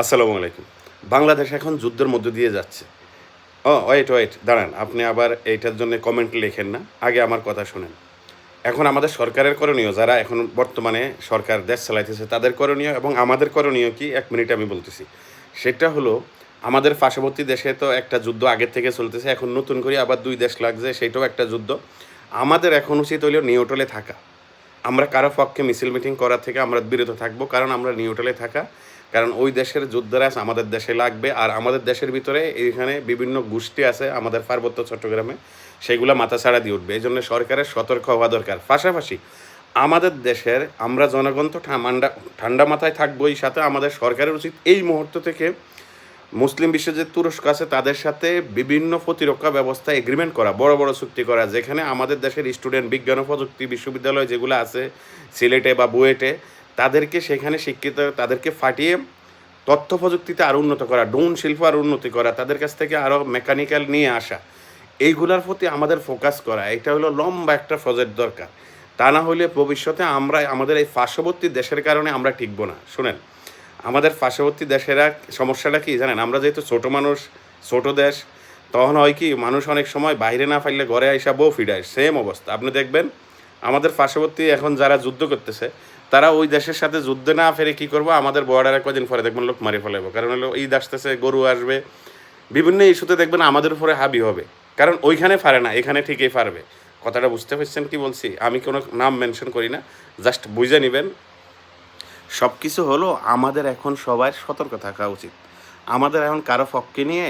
আসসালামু আলাইকুম। বাংলাদেশ এখন যুদ্ধের মধ্য দিয়ে যাচ্ছে। ও ওয়েট ওয়েট দাঁড়ান, আপনি আবার এইটার জন্য কমেন্ট লেখেন না, আগে আমার কথা শুনেন। এখন আমাদের সরকারের করণীয়, যারা এখন বর্তমানে সরকার দেশ চালাইতেছে, তাদের করণীয় এবং আমাদের করণীয় কি? এক মিনিট আমি বলতেছি। সেটা হলো, আমাদের পার্শ্ববর্তী দেশে তো একটা যুদ্ধ আগের থেকে চলতেছে, এখন নতুন করে আবার দুই দেশ লাগছে, সেটাও একটা যুদ্ধ। আমাদের এখন উচিত হইলেও নিউট্রালে থাকা। আমরা কারও পক্ষে মিছিল মিটিং করার থেকে আমরা বিরত থাকব, কারণ আমরা নিউট্রালে থাকা। কারণ ওই দেশের যুদ্ধরাজ আমাদের দেশে লাগবে, আর আমাদের দেশের ভিতরে এখানে বিভিন্ন গোষ্ঠী আছে আমাদের পার্বত্য চট্টগ্রামে, সেগুলো মাথা ছাড়া দিয়ে উঠবে। এই জন্য সরকারের সতর্ক হওয়া দরকার। পাশাপাশি আমাদের দেশের আমরা জনগণ তো ঠান্ডা ঠান্ডা মাথায় থাকব এই সাথে আমাদের সরকারের উচিত এই মুহূর্ত থেকে মুসলিম বিশ্বের যে তুরস্ক আছে, তাদের সাথে বিভিন্ন প্রতিরক্ষা ব্যবস্থা এগ্রিমেন্ট করা, বড় বড় চুক্তি করা, যেখানে আমাদের দেশের স্টুডেন্ট বিজ্ঞান ও প্রযুক্তি বিশ্ববিদ্যালয় যেগুলো আছে, সিলেটে বা বুয়েটে তাদেরকে সেখানে শিক্ষিত, তাদেরকে ফাটিয়ে তথ্য প্রযুক্তিতে আরও উন্নত করা, ড্রোন শিল্প আরও উন্নতি করা, তাদের কাছ থেকে আরও মেকানিক্যাল নিয়ে আসা, এইগুলার প্রতি আমাদের ফোকাস করা, এটা হলো লম্বা একটা প্রজেক্ট দরকার। তা না হলে ভবিষ্যতে আমরা, আমাদের এই পার্শ্ববর্তী দেশের কারণে আমরা টিকবো না। শুনেন, আমাদের পার্শ্ববর্তী দেশেরা সমস্যাটা কি জানেন? আমরা যেহেতু ছোট মানুষ, ছোট দেশ, তখন হয় কি, মানুষ অনেক সময় বাইরে না পাইলে ঘরে আইসা বউ ফিরায় সেম অবস্থা। আপনি দেখবেন আমাদের পার্শ্ববর্তী এখন যারা যুদ্ধ করতেছে, তারা ওই দেশের সাথে যুদ্ধে না ফেরে কি করব? আমাদের বর্ডারে কদিন পরে দেখবেন লোক মারি ফেলাবো কারণ হলো ঈদ আসতেছে, গরু আসবে। বিভিন্ন ইস্যুতে দেখবেন আমাদের উপরে হাবি হবে। কারণ ওইখানে পারে না, এখানে ঠিকই পারবে কথাটা বুঝতে পারছেন কি বলছি? আমি কোনো নাম মেনশন করি না, জাস্ট বুঝে নেবেন। সব কিছু হলো আমাদের এখন সবার সতর্ক থাকা উচিত। আমাদের এখন কারও পক্ষে নিয়ে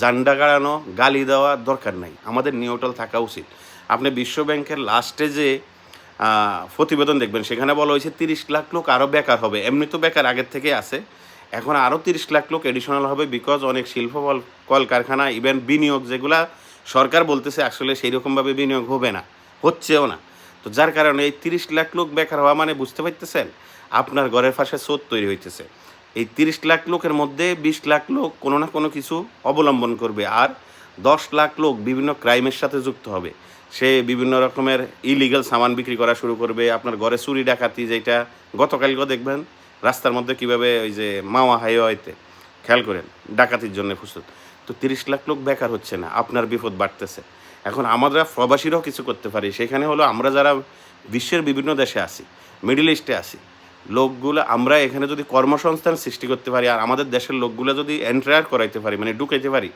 জান্ডা গাড়ানো, গালি দেওয়া দরকার নাই। আমাদের নিউট্রাল থাকা উচিত। আপনি বিশ্ব ব্যাংকের লাস্টে যে প্রতিবেদন দেখবেন, সেখানে বলা হয়েছে তিরিশ লাখ লোক আরও বেকার হবে। এমনি তো বেকার আগের থেকে আছে। এখন আরও তিরিশ লাখ লোক এডিশনাল হবে বিকজ অনেক শিল্প কল কলকারখানা ইভেন বিনিয়োগ যেগুলা সরকার বলতেছে, আসলে সেই রকমভাবে বিনিয়োগ হবে না, হচ্ছেও না। তো যার কারণে এই তিরিশ লাখ লোক বেকার হওয়া মানে বুঝতে পারতেছেন? আপনার ঘরের পাশে স্রোত তৈরি হইতেছে। এই তিরিশ লাখ লোকের মধ্যে বিশ লাখ লোক কোনো না কোনো কিছু অবলম্বন করবে। আর দশ লাখ লোক বিভিন্ন ক্রাইমের সাথে যুক্ত হবে। সে বিভিন্ন রকমের ইলিগাল সামান বিক্রি করা শুরু করবে। আপনার ঘরে চুরি, ডাকাতি যেটা গতকালকেও দেখবেন, রাস্তার মধ্যে কীভাবে ওই যে মাওয়া হাইওয়েতে, খেয়াল করেন, ডাকাতির জন্য প্রস্তুত। তো তিরিশ লাখ লোক বেকার হচ্ছে না, আপনার বিপদ বাড়তেছে। এখন আমরা প্রবাসীরাও কিছু করতে পারি। সেখানে হলো আমরা যারা বিশ্বের বিভিন্ন দেশে আছি, মিডল ইস্টে আছি, লোকগুলো আমরা এখানে যদি কর্মসংস্থান সৃষ্টি করতে পারি আর আমাদের দেশের লোকগুলো যদি এন্ট্রায়ার করাইতে পারি মানে ঢুকাইতে পারি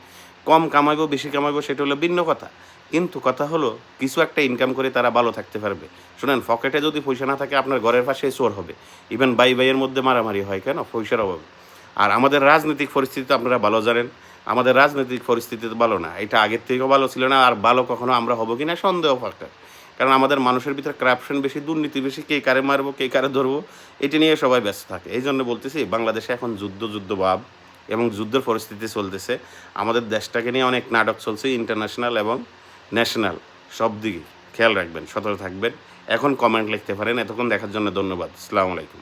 কম কামাইবো, বেশি কামাইবো, সেটা হলো ভিন্ন কথা। কিন্তু কথা হলো, কিছু একটা ইনকাম করে তারা ভালো থাকতে পারবে। শুনেন, পকেটে যদি পয়সা না থাকে, আপনার ঘরের পাশে চোর হবে। ইভেন বাই বাইয়ের মধ্যে মারামারি হয় কেন? পয়সার অভাবে। আর আমাদের রাজনৈতিক পরিস্থিতি তো আপনারা ভালো জানেন। আমাদের রাজনৈতিক পরিস্থিতি তো ভালো না। এটা আগের থেকেও ভালো ছিল না, আর ভালো কখনো আমরা হব কিনা সন্দেহ ফাঁকা কারণ আমাদের মানুষের ভিতরে করাপশন বেশি, দুর্নীতি বেশি, কে কারে মারবো, কে কারে ধরবো, এটা নিয়ে সবাই ব্যস্ত থাকে। এই জন্য বলতেছি, বাংলাদেশে এখন যুদ্ধ যুদ্ধ ভাব। এবং যুদ্ধের পরিস্থিতি চলতেছে। আমাদের দেশটাকে নিয়ে অনেক নাটক চলছে ইন্টারন্যাশনাল এবং ন্যাশনাল সব দিকে। খেয়াল রাখবেন, সতর্ক থাকবেন। এখন কমেন্ট লিখতে পারেন। এতক্ষণ দেখার জন্য ধন্যবাদ। আসসালামু আলাইকুম।